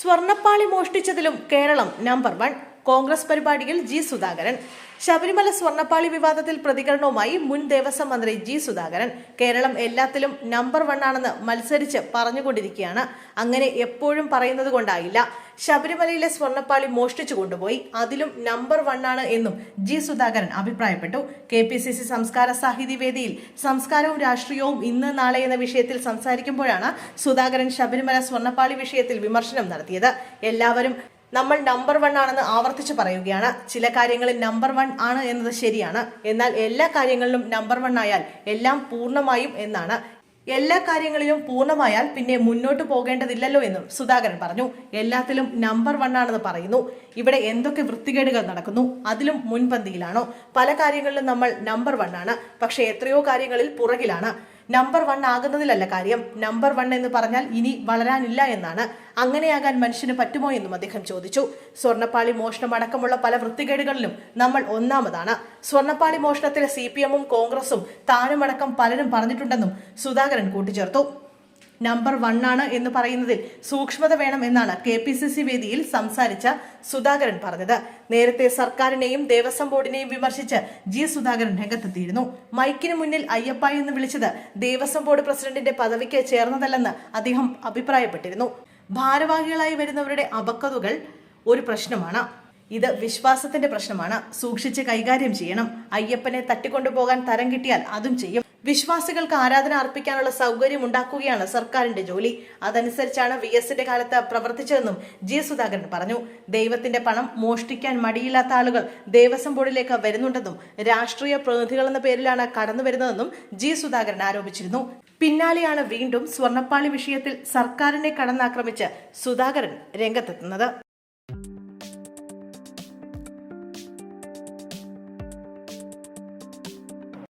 സ്വർണപ്പാളി മോഷ്ടിച്ചതിലും Keralam number one. Congress പരിപാടിയിൽ G Sudhakaran. Sabarimala സ്വർണപ്പാളി വിവാദത്തിൽ പ്രതികരണവുമായി മുൻ ദേവസ്വം മന്ത്രി ജി സുധാകരൻ. കേരളം എല്ലാത്തിലും നമ്പർ വൺ ആണെന്ന് മത്സരിച്ച് പറഞ്ഞുകൊണ്ടിരിക്കുകയാണ്. അങ്ങനെ എപ്പോഴും പറയുന്നത് കൊണ്ടായില്ല. ശബരിമലയിലെ സ്വർണപ്പാളി മോഷ്ടിച്ചു കൊണ്ടുപോയി. അതിലും നമ്പർ വൺ ആണ് എന്നും ജി സുധാകരൻ അഭിപ്രായപ്പെട്ടു. കെ പി സി സി സംസ്കാര സാഹിതി വേദിയിൽ സംസ്കാരവും രാഷ്ട്രീയവും ഇന്ന് നാളെ എന്ന വിഷയത്തിൽ സംസാരിക്കുമ്പോഴാണ് സുധാകരൻ ശബരിമല സ്വർണപ്പാളി വിഷയത്തിൽ വിമർശനം നടത്തിയത്. എല്ലാവരും നമ്മൾ നമ്പർ വൺ ആണെന്ന് ആവർത്തിച്ച് പറയുകയാണ്. ചില കാര്യങ്ങളിൽ നമ്പർ വൺ ആണ് എന്നത് ശരിയാണ്. എന്നാൽ എല്ലാ കാര്യങ്ങളിലും നമ്പർ വൺ ആയാൽ എല്ലാം പൂർണമായും എന്നാണ്. എല്ലാ കാര്യങ്ങളിലും പൂർണമായാൽ പിന്നെ മുന്നോട്ട് പോകേണ്ടതില്ലല്ലോ എന്നും സുധാകരൻ പറഞ്ഞു. എല്ലാത്തിലും നമ്പർ വൺ ആണെന്ന് പറയുന്നു. ഇവിടെ എന്തൊക്കെ വൃത്തികേടുകൾ നടക്കുന്നു? അതിലും മുൻപന്തിയിലാണോ. പല കാര്യങ്ങളിലും നമ്മൾ നമ്പർ വൺ ആണ്. പക്ഷേ എത്രയോ കാര്യങ്ങളിൽ പുറകിലാണ്. നമ്പർ വൺ ആകുന്നതിലല്ല കാര്യം. നമ്പർ വൺ എന്ന് പറഞ്ഞാൽ ഇനി വളരാനില്ല എന്നാണ്. അങ്ങനെയാകാൻ മനുഷ്യന് പറ്റുമോ എന്നും അദ്ദേഹം ചോദിച്ചു. സ്വർണപ്പാളി മോഷണം അടക്കമുള്ള പല വൃത്തികേടുകളിലും നമ്മൾ ഒന്നാമതാണ്. സ്വർണപ്പാളി മോഷണത്തിലെ സി പി എമ്മും കോൺഗ്രസും താനുമടക്കം പലരും പറഞ്ഞിട്ടുണ്ടെന്നും സുധാകരൻ കൂട്ടിച്ചേർത്തു. നമ്പർ വൺ ആണ് എന്ന് പറയുന്നതിൽ സൂക്ഷ്മത വേണം എന്നാണ് കെ പി സി സി വേദിയിൽ സംസാരിച്ച സുധാകരൻ പറഞ്ഞത്. നേരത്തെ സർക്കാരിനെയും ദേവസ്വം ബോർഡിനെയും വിമർശിച്ച് ജി സുധാകരൻ രംഗത്തെത്തിയിരുന്നു. മൈക്കിന് മുന്നിൽ അയ്യപ്പ എന്ന് വിളിച്ചത് ദേവസ്വം ബോർഡ് പ്രസിഡന്റിന്റെ പദവിക്ക് ചേർന്നതല്ലെന്ന് അദ്ദേഹം അഭിപ്രായപ്പെട്ടിരുന്നു. ഭാരവാഹികളായി വരുന്നവരുടെ അപക്കതുകൾ ഒരു പ്രശ്നമാണ്. ഇത് വിശ്വാസത്തിന്റെ പ്രശ്നമാണ്. സൂക്ഷിച്ച് കൈകാര്യം ചെയ്യണം. അയ്യപ്പനെ തട്ടിക്കൊണ്ടുപോകാൻ തരം കിട്ടിയാൽ അതും ചെയ്യും. വിശ്വാസികൾക്ക് ആരാധന അർപ്പിക്കാനുള്ള സൗകര്യം ഉണ്ടാക്കുകയാണ് സർക്കാരിന്റെ ജോലി. അതനുസരിച്ചാണ് വി എസിന്റെ കാലത്ത് പ്രവർത്തിച്ചതെന്നും ജി സുധാകരൻ പറഞ്ഞു. ദൈവത്തിന്റെ പണം മോഷ്ടിക്കാൻ മടിയില്ലാത്ത ആളുകൾ ദേവസ്വം ബോർഡിലേക്ക് വരുന്നുണ്ടെന്നും രാഷ്ട്രീയ പ്രതിനിധികൾ എന്ന പേരിലാണ് കടന്നു വരുന്നതെന്നും ജി സുധാകരൻ ആരോപിച്ചിരുന്നു. പിന്നാലെയാണ് വീണ്ടും സ്വർണപ്പാളി വിഷയത്തിൽ സർക്കാരിനെ കടന്നാക്രമിച്ച് സുധാകരൻ രംഗത്തെത്തുന്നത്.